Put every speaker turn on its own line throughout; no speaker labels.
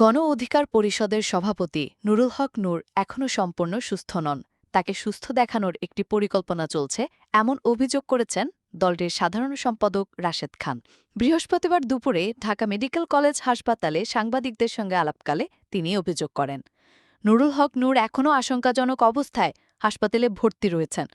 গণ অধিকার পরিষদের সভাপতি নুরুল হক নূর এখনও সম্পূর্ণ সুস্থ নন। তাকে সুস্থ দেখানোর একটি পরিকল্পনা চলছে, এমন অভিযোগ করেছেন দলটির সাধারণ সম্পাদক রাশেদ খান। বৃহস্পতিবার দুপুরে ঢাকা মেডিকেল কলেজ হাসপাতালে সাংবাদিকদের সঙ্গে আলাপকালে তিনি অভিযোগ করেন। নুরুল হক নূর এখনও আশঙ্কাজনক অবস্থায় হাসপাতালে ভর্তি রয়েছেন।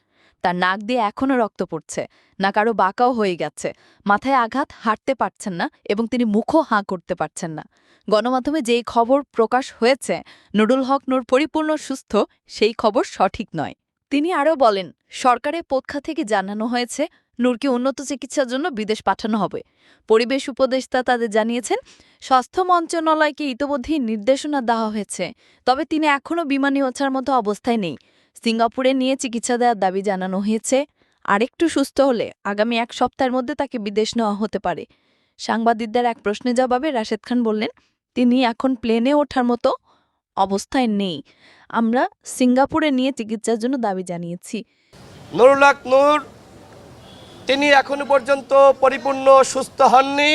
তার নাক দিয়ে এখনও রক্ত পড়ছে। না আরও বাঁকাও হয়ে গেছে। মাথায় আঘাত, হাঁটতে পারছেন না এবং তিনি মুখও হাঁ করতে পারছেন না। গণমাধ্যমে যেই খবর প্রকাশ হয়েছে, নুরুল হক নূর পরিপূর্ণ সুস্থ, সেই খবর সঠিক নয়। তিনি আরও বলেন সরকারের পক্ষ থেকে জানানো হয়েছে, নূরকে উন্নত চিকিৎসার জন্য বিদেশ পাঠানো হবে। পরিবেশ উপদেষ্টা তাদের জানিয়েছেন, স্বাস্থ্য মন্ত্রণালয়কে ইতোমধ্যেই নির্দেশনা দেওয়া হয়েছে, তবে তিনি এখনও বিমানে ওঠার মতো অবস্থায় নেই। সিঙ্গাপুরে নিয়ে চিকিৎসা দেওয়ার দাবি জানানো হয়েছে। আরেকটু সুস্থ হলে আগামী এক সপ্তাহের মধ্যে তাকে বিদেশ নেওয়া হতে পারে। সাংবাদিকদের এক প্রশ্নের জবাবে রাশেদ খান বললেন, তিনি এখন প্লেনে ওঠার মতো অবস্থায় নেই। আমরা সিঙ্গাপুরে নিয়ে চিকিৎসার জন্য দাবি জানিয়েছি।
নুরুল হক নূর, তিনি এখনও পর্যন্ত পরিপূর্ণ সুস্থ হননি।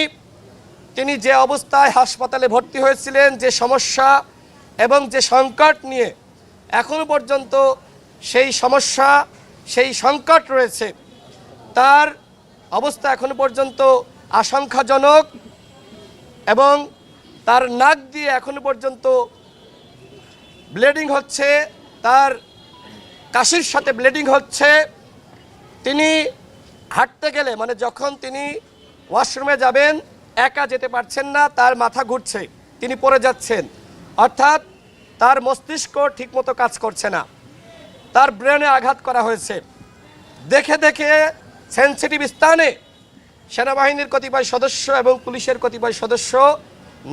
তিনি যে অবস্থায় হাসপাতালে ভর্তি হয়েছিলেন, যে সমস্যা এবং যে সংকট নিয়ে এখনও পর্যন্ত সেই সমস্যা, সেই সংকট রয়েছে। তার অবস্থা এখনও পর্যন্ত আশঙ্কাজনক এবং তার নাক দিয়ে এখনও পর্যন্ত ব্লিডিং হচ্ছে, তার কাশির সাথে ব্লিডিং হচ্ছে। তিনি হাঁটতে গেলে মানে যখন তিনি ওয়াশরুমে যাবেন, একা যেতে পারছেন না, তার মাথা ঘুরছে, তিনি পড়ে যাচ্ছেন। অর্থাৎ তার মস্তিষ্ক ঠিকমতো কাজ করছে না। তার ব্রেনে আঘাত করা হয়েছে। দেখে দেখে সেন্সিটিভ স্থানে সেনাবাহিনীর কতিপয় সদস্য এবং পুলিশের কতিপয় সদস্য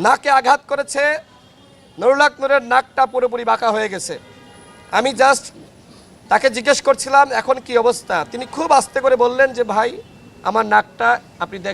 নাকে আঘাত করেছে। নুরুলাক নূরের নাকটা পুরোপুরি বাঁকা হয়ে গেছে। আমি জাস্ট তাকে জিজ্ঞেস করছিলাম, এখন কি অবস্থা? তিনি খুব আস্তে করে বললেন যে, ভাই, আমার নাকটা আপনি দেখ